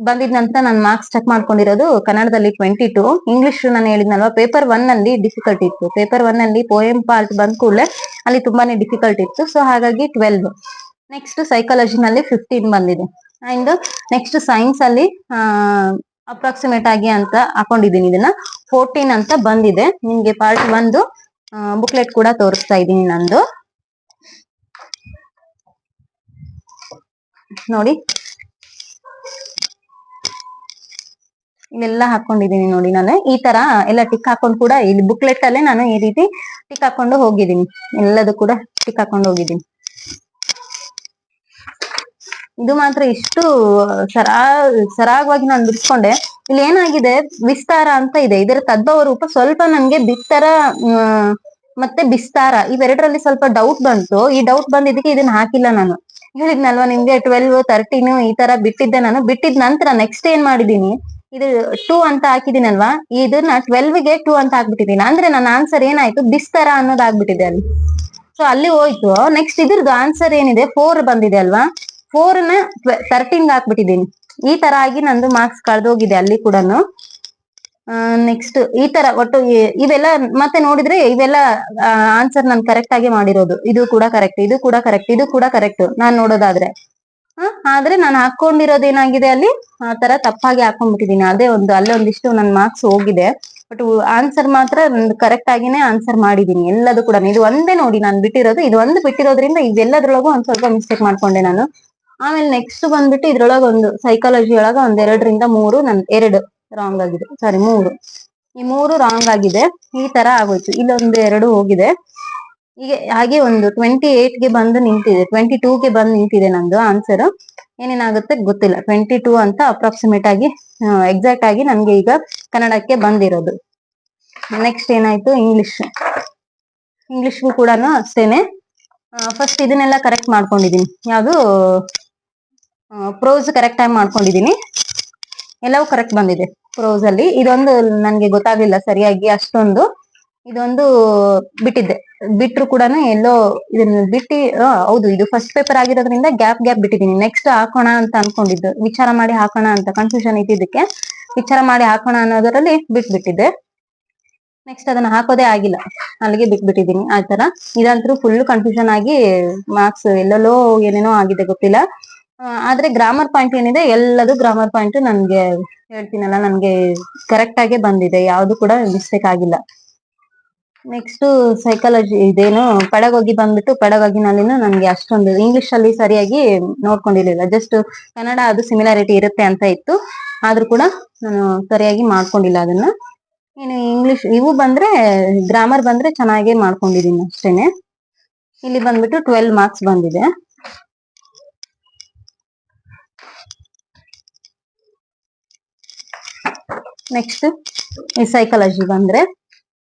ಬಂದಿದ ನಂತರ ನಾನು ಮಾರ್ಕ್ಸ್ ಚೆಕ್ ಮಾಡ್ಕೊಂಡಿರೋದು ಕನ್ನಡದಲ್ಲಿ ಟ್ವೆಂಟಿ ಟು ಇಂಗ್ಲಿಷ್ ನಾನು ಹೇಳಿದ್ನಲ್ವ? ಪೇಪರ್ ಒನ್ ಅಲ್ಲಿ ಡಿಫಿಕಲ್ಟ್ ಇತ್ತು. ಪೇಪರ್ ಒನ್ ಅಲ್ಲಿ ಪೋಯಂ ಪಾರ್ಟ್ ಬಂದ ಕೂಡಲೇ ಅಲ್ಲಿ ತುಂಬಾನೇ ಡಿಫಿಕಲ್ಟ್ ಇತ್ತು. ಸೊ ಹಾಗಾಗಿ ಟ್ವೆಲ್ವ್ ನೆಕ್ಸ್ಟ್ ಸೈಕಾಲಜಿನಲ್ಲಿ ಫಿಫ್ಟೀನ್ ಬಂದಿದೆ. ಅಂಡ್ ನೆಕ್ಸ್ಟ್ ಸೈನ್ಸ್ ಅಲ್ಲಿ ಅಪ್ರಾಕ್ಸಿಮೇಟ್ ಆಗಿ ಅಂತ ಹಾಕೊಂಡಿದ್ದೀನಿ ಇದನ್ನ. ಫೋರ್ಟೀನ್ ಅಂತ ಬಂದಿದೆ. ನಿಮ್ಗೆ ಪಾರ್ಟ್ ಒಂದು ಬುಕ್ಲೆಟ್ ಕೂಡ ತೋರಿಸ್ತಾ ಇದ್ದೀನಿ ನಂದು. ನೋಡಿ. ಇಲ್ಲೆಲ್ಲ ಹಾಕೊಂಡಿದೀನಿ ನೋಡಿ ನಾನು. ಈ ತರ ಎಲ್ಲ ಟಿಕ್ ಹಾಕೊಂಡು ಕೂಡ ಇಲ್ಲಿ ಬುಕ್ಲೆಟ್ ಅಲ್ಲೇ ನಾನು ಈ ರೀತಿ ಟಿಕ್ ಹಾಕೊಂಡು ಹೋಗಿದ್ದೀನಿ. ಎಲ್ಲದೂ ಕೂಡ ಟಿಕ್ ಹಾಕೊಂಡು ಹೋಗಿದ್ದೀನಿ. ಇದು ಮಾತ್ರ ಇಷ್ಟು, ಸರ, ಸರಾಗವಾಗಿ ನಾನು ಬಿಡಿಸ್ಕೊಂಡೆ. ಇಲ್ಲಿ ಏನಾಗಿದೆ, ವಿಸ್ತಾರ ಅಂತ ಇದೆ. ಇದರ ತದ್ಭವ ರೂಪ ಸ್ವಲ್ಪ ನನ್ಗೆ ಬಿತ್ತರ ಮತ್ತೆ ಬಿಸ್ತಾರ ಇವೆರಡರಲ್ಲಿ ಸ್ವಲ್ಪ ಡೌಟ್ ಬಂತು. ಈ ಡೌಟ್ ಬಂದಿದ್ದಕ್ಕೆ ಇದನ್ನ ಹಾಕಿಲ್ಲ ನಾನು. ಹೇಳಿದ್ನಲ್ವಾ ನಿಮ್ಗೆ ಟ್ವೆಲ್ವ್ ತರ್ಟೀನ್ ಈ ತರ ಬಿಟ್ಟಿದ್ದೆ ನಾನು. ಬಿಟ್ಟಿದ ನಂತರ ನೆಕ್ಸ್ಟ್ ಏನ್ ಮಾಡಿದೀನಿ ಇದು ಟೂ ಅಂತ ಹಾಕಿದೀನಲ್ವಾ ಇದನ್ನ ಟ್ವೆಲ್ವ್ಗೆ ಟೂ ಅಂತ ಹಾಕ್ಬಿಟ್ಟಿದೀನಿ ಅಂದ್ರೆ ನನ್ನ ಆನ್ಸರ್ ಏನಾಯ್ತು? ಬಿಸ್ತರ ಅನ್ನೋದು ಆಗ್ಬಿಟ್ಟಿದೆ ಅಲ್ಲಿ. ಸೊ ಅಲ್ಲಿ ಹೋಯ್ತು. ನೆಕ್ಸ್ಟ್ ಇದ್ರದ್ದು ಆನ್ಸರ್ ಏನಿದೆ? ಫೋರ್ ಬಂದಿದೆ ಅಲ್ವಾ? ಫೋರ್ನ ತರ್ಟೀನ್ ಹಾಕ್ಬಿಟ್ಟಿದೀನಿ ಈ ತರ ಆಗಿ ನಂದು ಮಾರ್ಕ್ಸ್ ಕಳ್ದೋಗಿದೆ ಅಲ್ಲಿ ಕೂಡ ನೆಕ್ಸ್ಟ್ ಈ ತರ ಒಟ್ಟು ಇವೆಲ್ಲ ಮತ್ತೆ ನೋಡಿದ್ರೆ ಇವೆಲ್ಲ ಆನ್ಸರ್ ನಾನು ಕರೆಕ್ಟ್ ಆಗಿ ಮಾಡಿರೋದು. ಇದು ಕೂಡ ಕರೆಕ್ಟ್ ಇದು ಕೂಡ ಕರೆಕ್ಟ್ ಇದು ಕೂಡ ಕರೆಕ್ಟ್ ನಾನ್ ನೋಡೋದಾದ್ರೆ? ಆದ್ರೆ ನಾನು ಹಾಕೊಂಡಿರೋದ್ ಏನಾಗಿದೆ ಅಲ್ಲಿ? ಆ ತರ ತಪ್ಪಾಗಿ ಹಾಕೊಂಡ್ಬಿಟ್ಟಿದೀನಿ. ಅದೇ ಒಂದು, ಅಲ್ಲೇ ಒಂದಿಷ್ಟು ನನ್ ಮಾರ್ಕ್ಸ್ ಹೋಗಿದೆ. ಬಟ್ ಆನ್ಸರ್ ಮಾತ್ರ ಕರೆಕ್ಟ್ ಆಗಿನೇ ಆನ್ಸರ್ ಮಾಡಿದೀನಿ. ಎಲ್ಲದೂ ಕೂಡ ಇದು ಒಂದೇ ನೋಡಿ ನಾನು ಬಿಟ್ಟಿರೋದು. ಇದು ಒಂದು ಬಿಟ್ಟಿರೋದ್ರಿಂದ ಇದೆಲ್ಲದ್ರೊಳಗೂ ಒಂದ್ ಸ್ವಲ್ಪ ಮಿಸ್ಟೇಕ್ ಮಾಡ್ಕೊಂಡೆ ನಾನು. ಆಮೇಲೆ ನೆಕ್ಸ್ಟ್ ಬಂದ್ಬಿಟ್ಟು ಇದ್ರೊಳಗ ಒಂದು ಸೈಕಾಲಜಿ ಒಳಗ ಒಂದ್ ಎರಡರಿಂದ ಮೂರು, ನನ್ ಎರಡು ರಾಂಗ್ ಆಗಿದೆ. ಸಾರಿ ಮೂರು. ಈ ಮೂರು ರಾಂಗ್ ಆಗಿದೆ. ಈ ತರ ಆಗೋಯ್ತು. ಇಲ್ಲೊಂದು ಎರಡು ಹೋಗಿದೆ. ಹೀಗೆ, ಹಾಗೆ ಒಂದು ಟ್ವೆಂಟಿ ಏಟ್ಗೆ ಬಂದು ನಿಂತಿದೆ. ಟ್ವೆಂಟಿ ಟೂ ಗೆ ಬಂದು ನಿಂತಿದೆ ನಂದು ಆನ್ಸರ್ ಏನೇನಾಗುತ್ತೆ ಗೊತ್ತಿಲ್ಲ. ಟ್ವೆಂಟಿ ಟೂ ಅಂತ ಅಪ್ರಾಕ್ಸಿಮೇಟ್ ಆಗಿ ಎಕ್ಸಾಕ್ಟ್ ಆಗಿ ನನ್ಗೆ ಈಗ ಕನ್ನಡಕ್ಕೆ ಬಂದಿರೋದು. ನೆಕ್ಸ್ಟ್ ಏನಾಯ್ತು? ಇಂಗ್ಲಿಷ್ ಇಂಗ್ಲಿಷ್ಗೂ ಕೂಡ ಅಷ್ಟೇನೆ. ಫಸ್ಟ್ ಇದನ್ನೆಲ್ಲ ಕರೆಕ್ಟ್ ಮಾಡ್ಕೊಂಡಿದೀನಿ ಯಾವುದು? ಪ್ರೋಸ್ ಕರೆಕ್ಟ್ ಆಗಿ ಮಾಡ್ಕೊಂಡಿದೀನಿ ಎಲ್ಲವೂ ಕರೆಕ್ಟ್ ಬಂದಿದೆ. ಪ್ರೋಸ್ ಅಲ್ಲಿ. ಇದೊಂದು ನನ್ಗೆ ಗೊತ್ತಾಗ್ಲಿಲ್ಲ ಸರಿಯಾಗಿ ಅಷ್ಟೊಂದು. ಇದೊಂದು ಬಿಟ್ಟಿದ್ದೆ. ಬಿಟ್ರು ಕೂಡ ಎಲ್ಲೋ ಇದನ್ನ ಬಿಟ್ಟಿ ಹೌದು, ಇದು ಫಸ್ಟ್ ಪೇಪರ್ ಆಗಿರೋದ್ರಿಂದ ಗ್ಯಾಪ್ ಗ್ಯಾಪ್ ಬಿಟ್ಟಿದ್ದೀನಿ. ನೆಕ್ಸ್ಟ್ ಹಾಕೋಣ ಅಂತ ಅನ್ಕೊಂಡಿದ್ದು. ವಿಚಾರ ಮಾಡಿ ಹಾಕೋಣ ಅಂತ ಕನ್ಫ್ಯೂಷನ್ ಇದ್ದಿದ್ದಕ್ಕೆ ವಿಚಾರ ಮಾಡಿ ಹಾಕೋಣ ಅನ್ನೋದರಲ್ಲಿ ಬಿಟ್ಬಿಟ್ಟಿದ್ದೆ. ನೆಕ್ಸ್ಟ್ ಅದನ್ನ ಹಾಕೋದೇ ಆಗಿಲ್ಲ. ಅಲ್ಲಿಗೆ ಬಿಟ್ಬಿಟ್ಟಿದೀನಿ ಆ ತರ ಇದಂತೂ ಫುಲ್ ಕನ್ಫ್ಯೂಷನ್ ಆಗಿ ಮಾರ್ಕ್ಸ್ ಎಲ್ಲೆಲ್ಲೋ ಏನೇನೋ ಆಗಿದೆ ಗೊತ್ತಿಲ್ಲ. ಆದ್ರೆ ಗ್ರಾಮರ್ ಪಾಯಿಂಟ್ ಏನಿದೆ, ಎಲ್ಲದು ಗ್ರಾಮರ್ ಪಾಯಿಂಟ್ ನನ್ಗೆ ಹೇಳ್ತೀನಲ್ಲ, ನನ್ಗೆ ಕರೆಕ್ಟ್ ಆಗಿ ಬಂದಿದೆ. ಯಾವ್ದು ಕೂಡ ಮಿಸ್ಟೇಕ್ ಆಗಿಲ್ಲ. ನೆಕ್ಸ್ಟ್ ಸೈಕಾಲಜಿ ಇದೇನು, ಪಡಗೋಗಿ ಬಂದ್ಬಿಟ್ಟು ಪಡಗೋಗಿನಲ್ಲಿನೂ ನನ್ಗೆ ಅಷ್ಟೊಂದು ಇಂಗ್ಲಿಷ್ ಅಲ್ಲಿ ಸರಿಯಾಗಿ ನೋಡ್ಕೊಂಡಿರ್ಲಿಲ್ಲ. ಜಸ್ಟ್ ಕನ್ನಡ ಅದು ಸಿಮಿಲಾರಿಟಿ ಇರುತ್ತೆ ಅಂತ ಇತ್ತು. ಆದ್ರೂ ಕೂಡ ನಾನು ಸರಿಯಾಗಿ ಮಾಡ್ಕೊಂಡಿಲ್ಲ ಅದನ್ನ. ಇನ್ನು ಇಂಗ್ಲಿಷ್ ಇವು ಬಂದ್ರೆ ಗ್ರಾಮರ್ ಬಂದ್ರೆ ಚೆನ್ನಾಗೇ ಮಾಡ್ಕೊಂಡಿದ್ದೀನಿ ಅಷ್ಟೇನೆ. ಇಲ್ಲಿ ಬಂದ್ಬಿಟ್ಟು ಟ್ವೆಲ್ ಮಾರ್ಕ್ಸ್ ಬಂದಿದೆ. ನೆಕ್ಸ್ಟ್ ಈ ಸೈಕಾಲಜಿ ಬಂದ್ರೆ.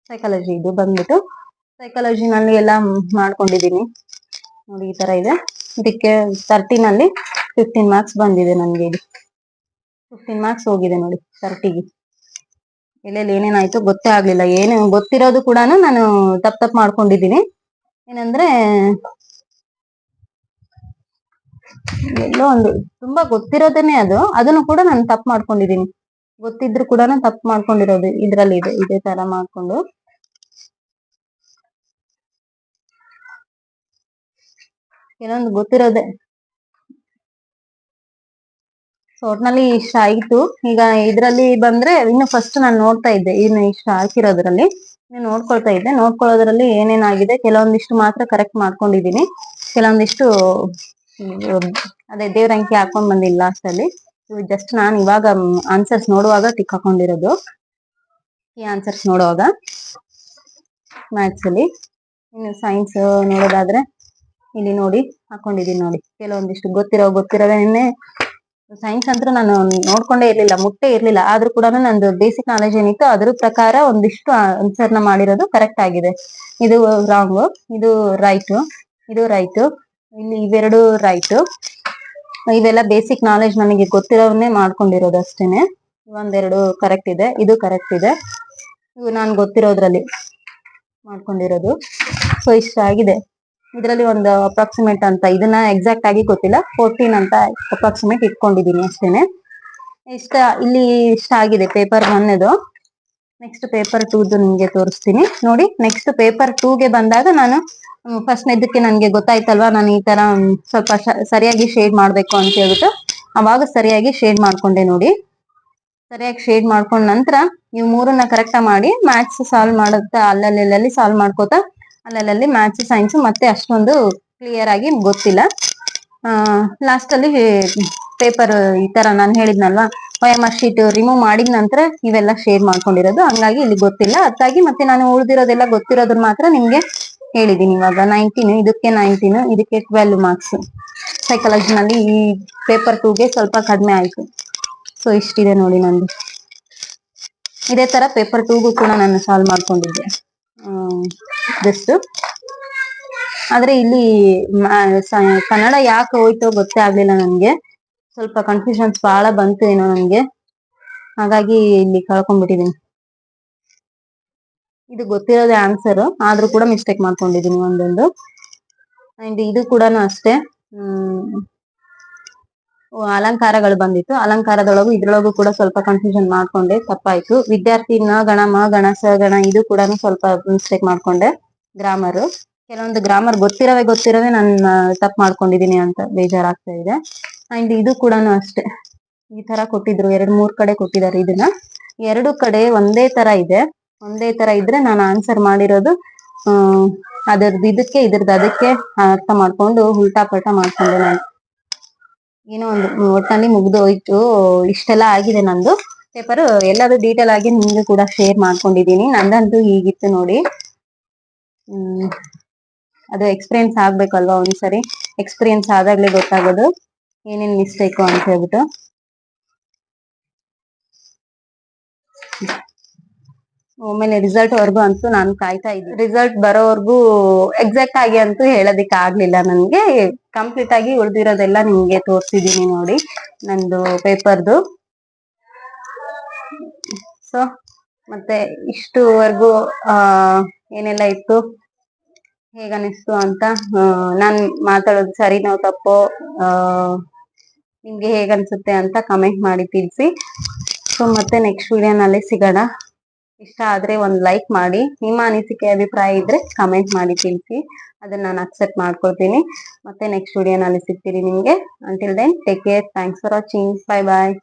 ಸೈಕಾಲಜಿ ಇದು ಬಂದ್ಬಿಟ್ಟು ಸೈಕಾಲಜಿನಲ್ಲಿ ಎಲ್ಲ ಮಾಡ್ಕೊಂಡಿದೀನಿ ನೋಡಿ ಈ ತರ ಇದೆ. ಇದಕ್ಕೆ ತರ್ಟಿನಲ್ಲಿ ಫಿಫ್ಟೀನ್ ಮಾರ್ಕ್ಸ್ ಬಂದಿದೆ ನನ್ಗೆ ಇದು ಫಿಫ್ಟೀನ್ ಮಾರ್ಕ್ಸ್ ಹೋಗಿದೆ ನೋಡಿ ತರ್ಟಿಗೆ ಎಲ್ಲೆಲ್ಲಿ ಏನೇನಾಯ್ತು ಗೊತ್ತೇ ಆಗ್ಲಿಲ್ಲ. ಏನು ಗೊತ್ತಿರೋದು ಕೂಡ ನಾನು ತಪ್ಪ ತಪ್ಪು ಮಾಡ್ಕೊಂಡಿದ್ದೀನಿ. ಏನಂದ್ರೆ ಎಲ್ಲೋ ಒಂದು ತುಂಬಾ ಗೊತ್ತಿರೋದನ್ನೇ ಅದು. ಅದನ್ನು ಕೂಡ ನಾನು ತಪ್ಪು ಮಾಡ್ಕೊಂಡಿದ್ದೀನಿ. ಗೊತ್ತಿದ್ರು ಕೂಡ ತಪ್ಪು ಮಾಡ್ಕೊಂಡಿರೋದು ಇದ್ರಲ್ಲಿ ಇದೆ. ಇದೇ ತರ ಮಾಡ್ಕೊಂಡು. ಕೆಲವೊಂದು ಗೊತ್ತಿರೋದೆ. ಸೊ ಒಟ್ನಲ್ಲಿ ಇಷ್ಟ ಆಯ್ತು. ಈಗ ಇದ್ರಲ್ಲಿ ಬಂದ್ರೆ ಇನ್ನು ಫಸ್ಟ್ ನಾನು ನೋಡ್ತಾ ಇದ್ದೆ. ಇನ್ನು ಇಷ್ಟ ಹಾಕಿರೋದ್ರಲ್ಲಿ. ನೋಡ್ಕೊಳ್ತಾ ಇದ್ದೆ. ನೋಡ್ಕೊಳ್ಳೋದ್ರಲ್ಲಿ ಏನೇನಾಗಿದೆ? ಕೆಲವೊಂದಿಷ್ಟು ಮಾತ್ರ ಕರೆಕ್ಟ್ ಮಾಡ್ಕೊಂಡಿದೀನಿ ಕೆಲವೊಂದಿಷ್ಟು ಅದೇ ದೇವ್ರ ಅಂಕಿ ಹಾಕೊಂಡ್ ಬಂದಿಲ್ಲ ಲಾಸ್ಟ್ ಅಲ್ಲಿ. ಜಸ್ಟ್ ನಾನು ಇವಾಗ ಆನ್ಸರ್ಸ್ ನೋಡುವಾಗ ಟಿಕ್ ಹಾಕೊಂಡಿರೋದು. ಈ ಆನ್ಸರ್ಸ್ ನೋಡುವಾಗ. ಮ್ಯಾಥ್ಸ್ ಅಲ್ಲಿ. ಇನ್ನು ಸೈನ್ಸ್ ನೋಡೋದಾದ್ರೆ ಇಲ್ಲಿ ನೋಡಿ, ಹಾಕೊಂಡಿದೀನಿ ನೋಡಿ. ಕೆಲವೊಂದಿಷ್ಟು ಗೊತ್ತಿರೋ ಗೊತ್ತಿರೋದೇನೆ ಸೈನ್ಸ್ ಅಂತೂ ನಾನು ನೋಡ್ಕೊಂಡೇ ಇರ್ಲಿಲ್ಲ, ಮುಟ್ಟೆ ಇರ್ಲಿಲ್ಲ. ಆದ್ರೂ ಕೂಡ ನಂದು ಬೇಸಿಕ್ ನಾಲೆಜ್ ಏನಿತ್ತು ಅದ್ರ ಪ್ರಕಾರ ಒಂದಿಷ್ಟು ಆನ್ಸರ್ನ ಮಾಡಿರೋದು ಕರೆಕ್ಟ್ ಆಗಿದೆ. ಇದು ರಾಂಗ್ ಇದು ರೈಟ್ ಇದು ರೈಟ್ ಇಲ್ಲಿ ಇವೆರಡು ರೈಟ್ ಇವೆಲ್ಲ ಬೇಸಿಕ್ ನಾಲೆಜ್ ನನಗೆ ಗೊತ್ತಿರೋವನ್ನೇ ಮಾಡ್ಕೊಂಡಿರೋದು ಅಷ್ಟೇನೆ. ಒಂದೆರಡು ಕರೆಕ್ಟ್ ಇದೆ, ಇದು ಕರೆಕ್ಟ್ ಇದೆ. ಇವು ನಾನು ಗೊತ್ತಿರೋದ್ರಲ್ಲಿ ಮಾಡ್ಕೊಂಡಿರೋದು. ಸೊ ಇಷ್ಟ ಆಗಿದೆ ಇದರಲ್ಲಿ ಒಂದು ಅಪ್ರಾಕ್ಸಿಮೇಟ್ ಅಂತ, ಇದನ್ನ ಎಕ್ಸಾಕ್ಟ್ ಆಗಿ ಗೊತ್ತಿಲ್ಲ. ಫೋರ್ಟೀನ್ ಅಂತ ಅಪ್ರಾಕ್ಸಿಮೇಟ್ ಇಟ್ಕೊಂಡಿದೀನಿ ಅಷ್ಟೇನೆ. ಇಷ್ಟ, ಇಲ್ಲಿ ಇಷ್ಟ ಆಗಿದೆ ಪೇಪರ್ ಒನ್ನೆದು ನೆಕ್ಸ್ಟ್ ಪೇಪರ್ ಟೂದು ನಿಮ್ಗೆ ತೋರಿಸ್ತೀನಿ. ನೋಡಿ ನೆಕ್ಸ್ಟ್ ಪೇಪರ್ ಟೂಗೆ ಬಂದಾಗ ನಾನು ಫಸ್ಟ್ ಇದಕ್ಕೆ ನನಗೆ ಗೊತ್ತಾಯ್ತಲ್ವಾ, ನಾನು ಈ ತರ ಸ್ವಲ್ಪ ಸರಿಯಾಗಿ ಶೇಡ್ ಮಾಡ್ಬೇಕು ಅಂತ ಹೇಳ್ಬಿಟ್ಟು, ಅವಾಗ ಸರಿಯಾಗಿ ಶೇಡ್ ಮಾಡ್ಕೊಂಡೆ ನೋಡಿ. ಸರಿಯಾಗಿ ಶೇಡ್ ಮಾಡ್ಕೊಂಡ ನಂತರ, ನೀವು ಮೂರನ್ನ ಕರೆಕ್ಟ್ ಮಾಡಿ ಮ್ಯಾಥ್ಸ್ ಸಾಲ್ವ್ ಮಾಡುತ್ತಾ ಅಲ್ಲಲ್ಲಿ ಸಾಲ್ವ್ ಮಾಡ್ಕೋತಾ ಅಲ್ಲಲ್ಲಿ ಮ್ಯಾಥ್ಸ್ ಸೈನ್ಸ್ ಮತ್ತೆ ಅಷ್ಟೊಂದು ಕ್ಲಿಯರ್ ಆಗಿ ಗೊತ್ತಿಲ್ಲ. ಲಾಸ್ಟ್ ಅಲ್ಲಿ ಪೇಪರ್ ಈ ತರ ನಾನು ಹೇಳಿದ್ನಲ್ವಾ ಒ ಶೀಟ್ ರಿಮೂವ್ ಮಾಡಿದ ನಂತರ ಇವೆಲ್ಲ ಶೇರ್ ಮಾಡ್ಕೊಂಡಿರೋದು. ಹಂಗಾಗಿ ಇಲ್ಲಿ ಗೊತ್ತಿಲ್ಲ. ಅದಕ್ಕಾಗಿ ಮತ್ತೆ ನಾನು ಉಳಿದಿರೋದೆಲ್ಲ ಗೊತ್ತಿರೋದ್ರ ಮಾತ್ರ ನಿಮ್ಗೆ ಹೇಳಿದೀನಿ ಇವಾಗ. ನೈನ್ಟೀನ್ ಇದಕ್ಕೆ ನೈನ್ಟೀನ್ ಇದಕ್ಕೆ ಟ್ವೆಲ್ವ್ ಮಾರ್ಕ್ಸ್ ಸೈಕಾಲಜಿ ನಲ್ಲಿ ಈ ಪೇಪರ್ ಟೂಗೆ ಸ್ವಲ್ಪ ಕಡಿಮೆ ಆಯ್ತು. ಸೊ ಇಷ್ಟಿದೆ ನೋಡಿ ನಂದು. ಇದೇ ತರ ಪೇಪರ್ ಟೂಗೂ ಕೂಡ ನಾನು ಸಾಲ್ವ್ ಮಾಡ್ಕೊಂಡಿದ್ದೆ. ಜಸ್ಟ್ ಆದ್ರೆ ಇಲ್ಲಿ ಕನ್ನಡ ಯಾಕೆ ಹೋಯ್ತೋ ಗೊತ್ತೇ ಆಗ್ಲಿಲ್ಲ ನನ್ಗೆ. ಸ್ವಲ್ಪ ಕನ್ಫ್ಯೂಷನ್ಸ್ ಬಹಳ ಬಂತು ಏನೋ ನನ್ಗೆ. ಹಾಗಾಗಿ ಇಲ್ಲಿ ಕಳ್ಕೊಂಡ್ಬಿಟ್ಟಿದೀನಿ. ಇದು ಗೊತ್ತಿರೋದೆ ಆನ್ಸರ್ ಆದ್ರೂ ಕೂಡ ಮಿಸ್ಟೇಕ್ ಮಾಡ್ಕೊಂಡಿದೀನಿ ಒಂದೊಂದು. ಅಂಡ್ ಇದು ಕೂಡ ಅಷ್ಟೇ. ಹ್ಮ್. ಅಲಂಕಾರಗಳು ಬಂದಿತ್ತು. ಅಲಂಕಾರದೊಳಗು ಇದ್ರೊಳಗು ಕೂಡ ಸ್ವಲ್ಪ ಕನ್ಫ್ಯೂಷನ್ ಮಾಡ್ಕೊಂಡೆ, ತಪ್ಪಾಯ್ತು. ವಿದ್ಯಾರ್ಥಿ ನ ಗಣ, ಮ, ಗಣ, ಸ, ಗಣ ಇದು ಕೂಡ ಸ್ವಲ್ಪ ಮಿಸ್ಟೇಕ್ ಮಾಡ್ಕೊಂಡೆ ಗ್ರಾಮರ್ ಕೆಲವೊಂದು ಗ್ರಾಮರ್ ಗೊತ್ತಿರವೇ ಗೊತ್ತಿರವೇ ನಾನು ತಪ್ಪು ಮಾಡ್ಕೊಂಡಿದೀನಿ ಅಂತ ಬೇಜಾರಾಗ್ತಾ ಇದೆ. ಅಂಡ್ ಇದು ಕೂಡ ಅಷ್ಟೇ. ಈ ತರ ಕೊಟ್ಟಿದ್ರು, ಎರಡ್, ಮೂರ್ ಕಡೆ ಕೊಟ್ಟಿದ್ದಾರೆ ಇದನ್ನ. ಎರಡು ಕಡೆ ಒಂದೇ ತರ ಇದೆ. ಒಂದೇ ತರ ಇದ್ರೆ ನಾನು ಆನ್ಸರ್ ಮಾಡಿರೋದು, ಆ ಅದರದ್ದು ಇದಕ್ಕೆ ಇದ್ರದ್ದು ಅದಕ್ಕೆ ಅರ್ಥ ಮಾಡ್ಕೊಂಡು, ಉಲ್ಟಾ ಪಲ್ಟಾ ಮಾಡ್ಕೊಂಡೆ ನಾನು. ಏನೋ ಒಂದು ಒಟ್ಟಿನಲ್ಲಿ ಮುಗ್ದು ಹೋಯ್ತು. ಇಷ್ಟೆಲ್ಲ ಆಗಿದೆ ನಂದು. ಪೇಪರ್ ಎಲ್ಲಾದ್ರೂ ಡೀಟೇಲ್ ಆಗಿ ನಿಮ್ಗೆ ಕೂಡ ಶೇರ್ ಮಾಡ್ಕೊಂಡಿದೀನಿ ನಂದಂತೂ ಹೀಗಿತ್ತು ನೋಡಿ. ಅದು ಎಕ್ಸ್ಪೀರಿಯನ್ಸ್ ಆಗ್ಬೇಕಲ್ವಾ ಒಂದ್ಸರಿ? ಎಕ್ಸ್ಪೀರಿಯನ್ಸ್ ಆದಾಗ್ಲೇ ಗೊತ್ತಾಗೋದು. ಏನೇನ್ ಮಿಸ್ಟೇಕು ಅಂತ ಹೇಳ್ಬಿಟ್ಟು. ಆಮೇಲೆ ರಿಸಲ್ಟ್ ವರ್ಗು ಅಂತೂ ನಾನು ಕಾಯ್ತಾ ಇದ್ದೀನಿ. ರಿಸಲ್ಟ್ ಬರೋವರೆಗೂ ಎಕ್ಸಾಕ್ಟ್ ಆಗಿ ಅಂತೂ ಹೇಳೋದಿಕ್ ಆಗ್ಲಿಲ್ಲ ನನ್ಗೆ. ಕಂಪ್ಲೀಟ್ ಆಗಿ ಉಳಿದಿರೋದೆಲ್ಲ ನಿಮ್ಗೆ ತೋರ್ಸಿದೀನಿ ನೋಡಿ ನಂದು ಪೇಪರ್ದು ಸೊ ಮತ್ತೆ ಇಷ್ಟುವರೆಗೂ, ಆ, ಏನೆಲ್ಲ ಇತ್ತು? ಹೇಗನಿಸ್ತು ಅಂತ ನಾನು ಮಾತಾಡೋದು ಸರಿನೋ ತಪ್ಪೋ ನಿಮ್ಗೆ ಹೇಗನ್ಸುತ್ತೆ ಅಂತ ಕಮೆಂಟ್ ಮಾಡಿ ತಿಳಿಸಿ. ಸೊ ಮತ್ತೆ ನೆಕ್ಸ್ಟ್ ವಿಡಿಯೋನಲ್ಲಿ ಸಿಗೋಣ. ಇಷ್ಟ ಆದ್ರೆ ಒಂದ್ ಲೈಕ್ ಮಾಡಿ. ನಿಮ್ಮ ಅನಿಸಿಕೆ ಅಭಿಪ್ರಾಯ ಇದ್ರೆ ಕಮೆಂಟ್ ಮಾಡಿ ತಿಳಿಸಿ. ಅದನ್ನ ನಾನು ಅಕ್ಸೆಪ್ಟ್ ಮಾಡ್ಕೊಳ್ತೀನಿ. ಮತ್ತೆ ನೆಕ್ಸ್ಟ್ ವಿಡಿಯೋನಲ್ಲಿ ಸಿಗ್ತೀನಿ ನಿಮ್ಗೆ. Until then take care thanks for watching bye bye